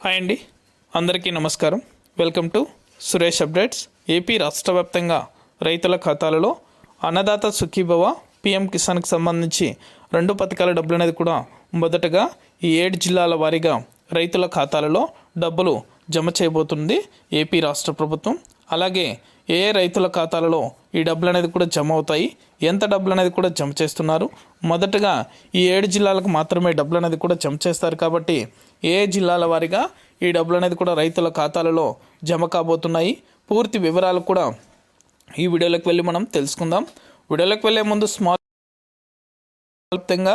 Hi అండి. అందరికీ నమస్కారం. Welcome to Suresh updates. AP రాష్ట్ర వ్యాప్తంగా రైతుల ఖాతాలలో అన్నదాత సుఖీభవ పిఎం కిసాన్కి సంబంధించి రెండు పథకాల డబ్బులు అనేది కూడా మొదటగా ఈ ఏడు జిల్లాల వారీగా రైతుల ఖాతాలలో డబ్బులు జమ చేయబోతుంది ఏపీ రాష్ట్ర ప్రభుత్వం. అలాగే ఏ రైతుల ఖాతాలలో ఈ డబ్బులు అనేది కూడా జమ అవుతాయి? ఎంత డబ్బులు అనేది కూడా జమ చేస్తున్నారు? మొదటగా ఈ ఏడు జిల్లాలకు మాత్రమే డబ్బులు అనేది కూడా జమ చేస్తారు కాబట్టి ఏ జిల్లాల వారీగా ఈ డబ్బులు అనేది కూడా రైతుల ఖాతాలలో జమ కాబోతున్నాయి? పూర్తి వివరాలు కూడా ఈ వీడియోలోకి వెళ్ళి మనం తెలుసుకుందాం. వీడియోలోకి వెళ్ళే ముందు స్మాల్ వ్యాప్తంగా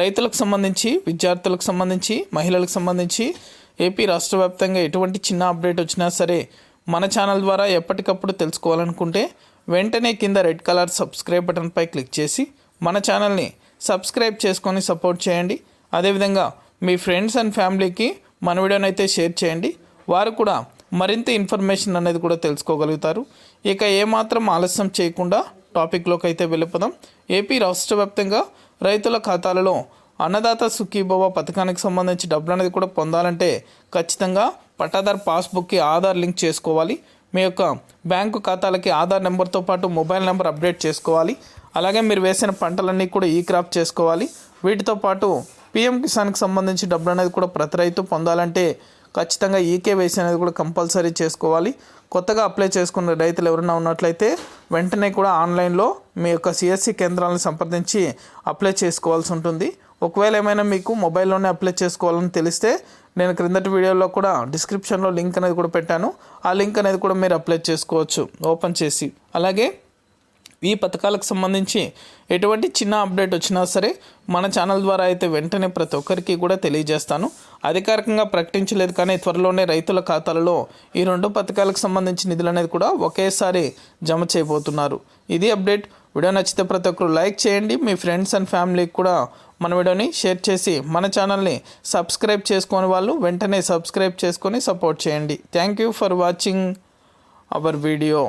రైతులకు సంబంధించి విద్యార్థులకు సంబంధించి మహిళలకు సంబంధించి ఏపీ రాష్ట్ర వ్యాప్తంగా ఎటువంటి చిన్న అప్డేట్ వచ్చినా సరే మన ఛానల్ ద్వారా ఎప్పటికప్పుడు తెలుసుకోవాలనుకుంటే వెంటనే కింద రెడ్ కలర్ సబ్స్క్రైబ్ బటన్పై క్లిక్ చేసి మన ఛానల్ని సబ్స్క్రైబ్ చేసుకొని సపోర్ట్ చేయండి. అదేవిధంగా మీ ఫ్రెండ్స్ అండ్ ఫ్యామిలీకి మన వీడియోని అయితే షేర్ చేయండి. వారు కూడా మరింత ఇన్ఫర్మేషన్ అనేది కూడా తెలుసుకోగలుగుతారు. ఇక ఏమాత్రం ఆలస్యం చేయకుండా టాపిక్లోకి అయితే వెళ్ళిపోదాం. ఏపీ రాష్ట్ర వ్యాప్తంగా రైతుల ఖాతాలలో అన్నదాత సుఖీభవ పథకానికి సంబంధించి డబ్బులు అనేది కూడా పొందాలంటే ఖచ్చితంగా పట్టాదార్ పాస్బుక్కి ఆధార్ లింక్ చేసుకోవాలి. మీ యొక్క బ్యాంకు ఖాతాలకి ఆధార్ నెంబర్తో పాటు మొబైల్ నెంబర్ అప్డేట్ చేసుకోవాలి. అలాగే మీరు వేసిన పంటలన్నీ కూడా ఈ క్రాప్ చేసుకోవాలి. వీటితో పాటు పిఎం కిసాన్కి సంబంధించి డబ్బులు అనేది కూడా ప్రతి రైతు పొందాలంటే ఖచ్చితంగా ఈకేవైసీ అనేది కూడా కంపల్సరీ చేసుకోవాలి. కొత్తగా అప్లై చేసుకున్న రైతులు ఎవరైనా ఉన్నట్లయితే వెంటనే కూడా ఆన్లైన్లో మీ యొక్క సిఎస్సి కేంద్రాలను సంప్రదించి అప్లై చేసుకోవాల్సి ఉంటుంది. ఒకవేళ ఏమైనా మీకు మొబైల్లోనే అప్లై చేసుకోవాలని తెలిస్తే నేను క్రిందటి వీడియోలో కూడా డిస్క్రిప్షన్లో లింక్ అనేది కూడా పెట్టాను. ఆ లింక్ అనేది కూడా మీరు అప్లై చేసుకోవచ్చు. ఓపెన్ చేసి. అలాగే ఈ పథకాలకు సంబంధించి ఎటువంటి చిన్న అప్డేట్ వచ్చినా సరే మన ఛానల్ ద్వారా అయితే వెంటనే ప్రతి ఒక్కరికి కూడా తెలియజేస్తాను. అధికారికంగా ప్రకటించలేదు కానీ త్వరలోనే రైతుల ఖాతాలలో ఈ రెండు పథకాలకు సంబంధించి నిధులు అనేది కూడా ఒకేసారి జమ చేయబోతున్నారు. ఇది అప్డేట్. వీడియో నచ్చితే ప్రతి ఒక్కరు లైక్ చేయండి. మీ ఫ్రెండ్స్ అండ్ ఫ్యామిలీకి కూడా మన వీడియోని షేర్ చేసి మన ఛానల్ని సబ్స్క్రైబ్ చేసుకుని వాళ్ళు వెంటనే సబ్స్క్రైబ్ చేసుకొని సపోర్ట్ చేయండి. Thank you for watching our video.